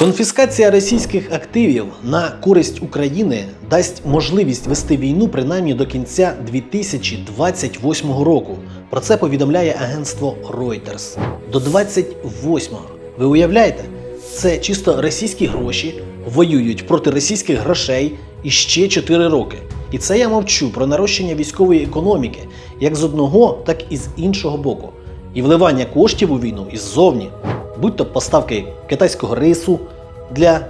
Конфіскація російських активів на користь України дасть можливість вести війну принаймні до кінця 2028 року. Про це повідомляє агентство Reuters. До 28-го. Ви уявляєте? Це чисто російські гроші воюють проти російських грошей і ще 4 роки. І це я мовчу про нарощення військової економіки як з одного, так і з іншого боку. І вливання коштів у війну іззовні, будь то поставки китайського рису для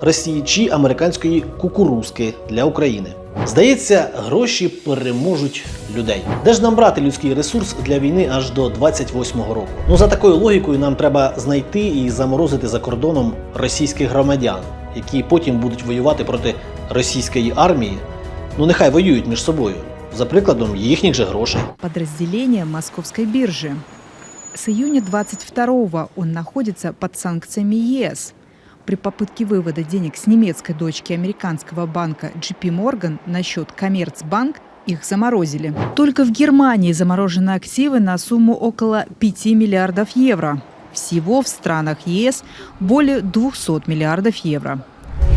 Росії чи американської кукурузки для України. Здається, гроші переможуть людей. Де ж нам брати людський ресурс для війни аж до 28-го року? Ну за такою логікою нам треба знайти і заморозити за кордоном російських громадян, які потім будуть воювати проти російської армії. Ну нехай воюють між собою за прикладом їхніх же грошей. подразделение Московской биржи. С июня 22 он находится под санкциями ЕС. При попытке вывода денег с немецкой дочки американского банка JP Morgan на счет Коммерцбанк их заморозили. Только в Германии заморожены активы на сумму около 5 миллиардов евро. Всего в странах ЕС более 200 миллиардов евро.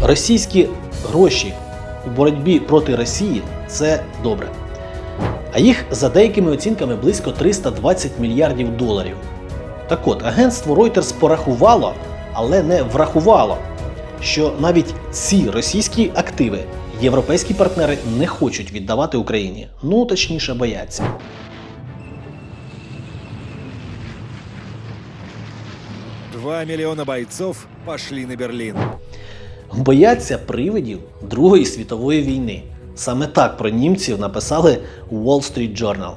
Російські гроші у боротьбі проти Росії це добре. А їх за деякими оцінками близько 320 мільярдів доларів. Так от, агентство Reuters порахувало, але не врахувало, що навіть ці російські активи європейські партнери не хочуть віддавати Україні. Ну точніше, бояться. Два миллиона бойцов пошли на Берлин. Бояться привидів Другої світової війни. Саме так про німців написали Wall Street Journal.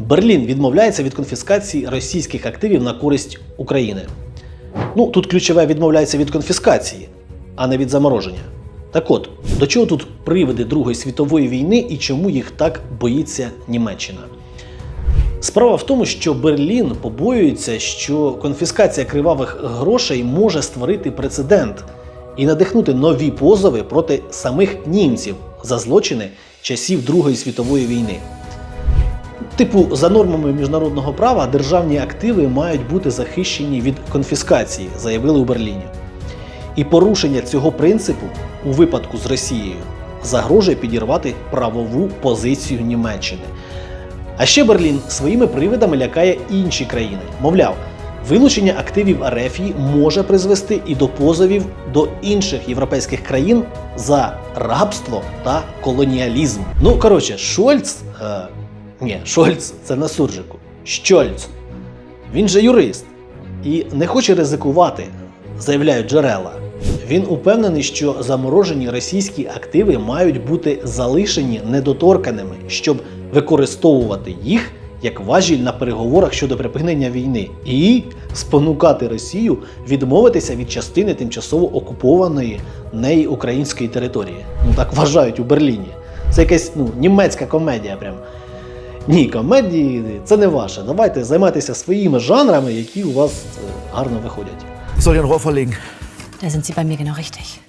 Берлін відмовляється від конфіскації російських активів на користь України. Ну, тут ключове відмовляється від конфіскації, а не від замороження. Так от, до чого тут привиди Другої світової війни і чому їх так боїться Німеччина? Справа в тому, що Берлін побоюється, що конфіскація кривавих грошей може створити прецедент і надихнути нові позови проти самих німців за злочини часів Другої світової війни. Типу, за нормами міжнародного права державні активи мають бути захищені від конфіскації, заявили у Берліні. І порушення цього принципу у випадку з Росією загрожує підірвати правову позицію Німеччини. А ще Берлін своїми привидами лякає інші країни. Мовляв, вилучення активів Арефії може призвести і до позовів до інших європейських країн за рабство та колоніалізм. Ну коротше, Шольц. Е, ні, Шольц це на суржику. Щольц. Він же юрист і не хоче ризикувати, заявляють джерела. Він упевнений, що заморожені російські активи мають бути залишені недоторканими, щоб використовувати їх як важіль на переговорах щодо припинення війни і спонукати Росію відмовитися від частини тимчасово окупованої неї української території. Ну так вважають у Берліні. Це якась ну, німецька комедія. Прям. Ні, комедії це не ваше. Давайте займайтеся своїми жанрами, які у вас е, гарно виходять. Soll Rohr verlegen? Da sind Sie bei mir genau richtig.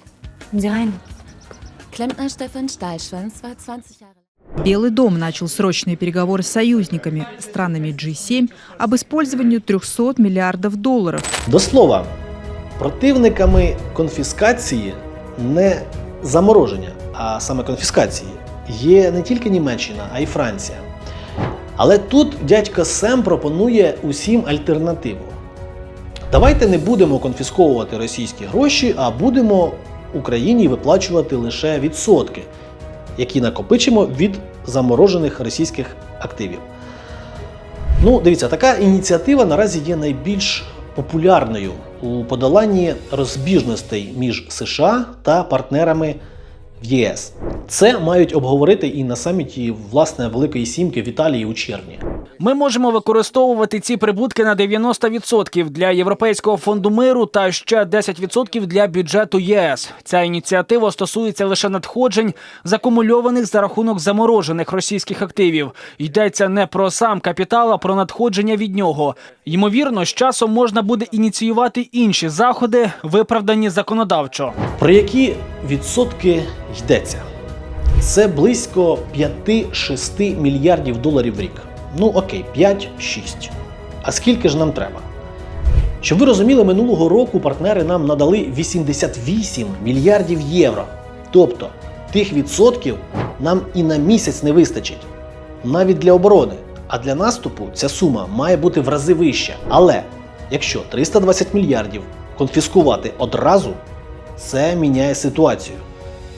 Kommen Sie rein. Klempner Stefan Stahlschwanz war 20 Jahre. Белый дом начал срочные переговоры с союзниками, странами G7, об использовании 300 миллиардов долларов. До слова, противниками конфіскації не замороження, а саме конфіскації є не тільки Німеччина, а й Франція. Але тут дядько Сем пропонує усім альтернативу. Давайте не будемо конфісковувати російські гроші, а будемо Україні виплачувати лише відсотки, які накопичимо від заморожених російських активів. Ну, дивіться, така ініціатива наразі є найбільш популярною у подоланні розбіжностей між США та партнерами в ЄС. Це мають обговорити і на саміті власне Великої Сімки в Італії у червні. Ми можемо використовувати ці прибутки на 90% для Європейського фонду миру та ще 10% для бюджету ЄС. Ця ініціатива стосується лише надходжень, закумульованих за рахунок заморожених російських активів. Йдеться не про сам капітал, а про надходження від нього. Ймовірно, з часом можна буде ініціювати інші заходи, виправдані законодавчо. Про які відсотки йдеться? Це близько 5-6 мільярдів доларів в рік. Ну окей, 5-6. А скільки ж нам треба? Щоб ви розуміли, минулого року партнери нам надали 88 мільярдів євро. Тобто тих відсотків нам і на місяць не вистачить. Навіть для оборони. А для наступу ця сума має бути в рази вища. Але якщо 320 мільярдів конфіскувати одразу, це міняє ситуацію.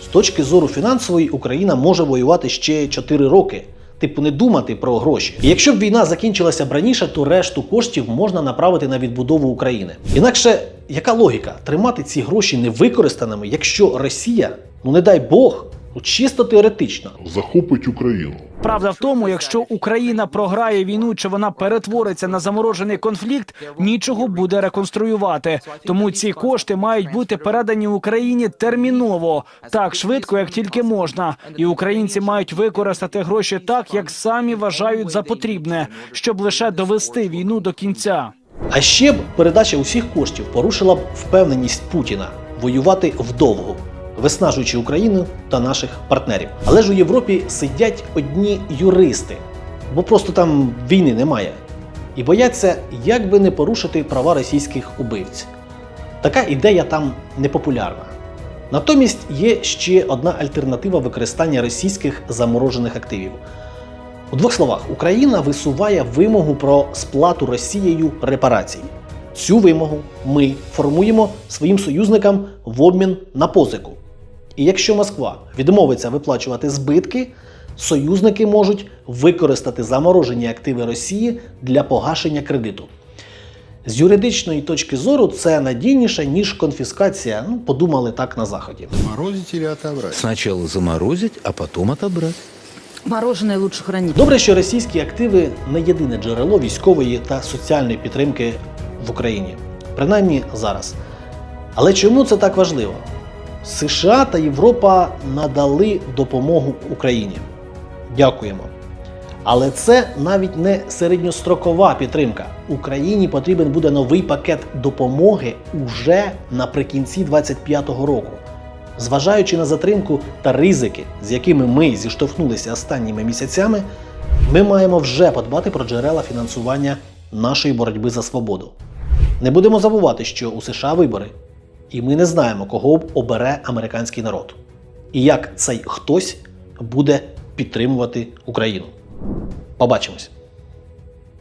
З точки зору фінансової, Україна може воювати ще 4 роки. Типу, не думати про гроші. І якщо б війна закінчилася б раніше, то решту коштів можна направити на відбудову України. Інакше яка логіка тримати ці гроші невикористаними, якщо Росія, ну не дай Бог, чисто теоретично, захопить Україну. Правда в тому, якщо Україна програє війну чи вона перетвориться на заморожений конфлікт, нічого буде реконструювати. Тому ці кошти мають бути передані Україні терміново, так швидко, як тільки можна. І українці мають використати гроші так, як самі вважають за потрібне, щоб лише довести війну до кінця. А ще б передача усіх коштів порушила б впевненість Путіна воювати вдовго, виснажуючи Україну та наших партнерів. Але ж у Європі сидять одні юристи, бо просто там війни немає. І бояться, як би не порушити права російських убивць. Така ідея там непопулярна. Натомість є ще одна альтернатива використання російських заморожених активів. У двох словах, Україна висуває вимогу про сплату Росією репарацій. Цю вимогу ми формуємо своїм союзникам в обмін на позику. І якщо Москва відмовиться виплачувати збитки, союзники можуть використати заморожені активи Росії для погашення кредиту. З юридичної точки зору це надійніше, ніж конфіскація. Ну, подумали так на заході. Заморозить или отобрать? Сначала заморозить, а потом отобрать. Мороженое лучше хранить. Добре, що російські активи не єдине джерело військової та соціальної підтримки в Україні, принаймні зараз. Але чому це так важливо? США та Європа надали допомогу Україні. Дякуємо. Але це навіть не середньострокова підтримка. Україні потрібен буде новий пакет допомоги уже наприкінці 2025 року. Зважаючи на затримку та ризики, з якими ми зіштовхнулися останніми місяцями, ми маємо вже подбати про джерела фінансування нашої боротьби за свободу. Не будемо забувати, що у США вибори, і ми не знаємо, кого обере американський народ, і як цей хтось буде підтримувати Україну. Побачимось!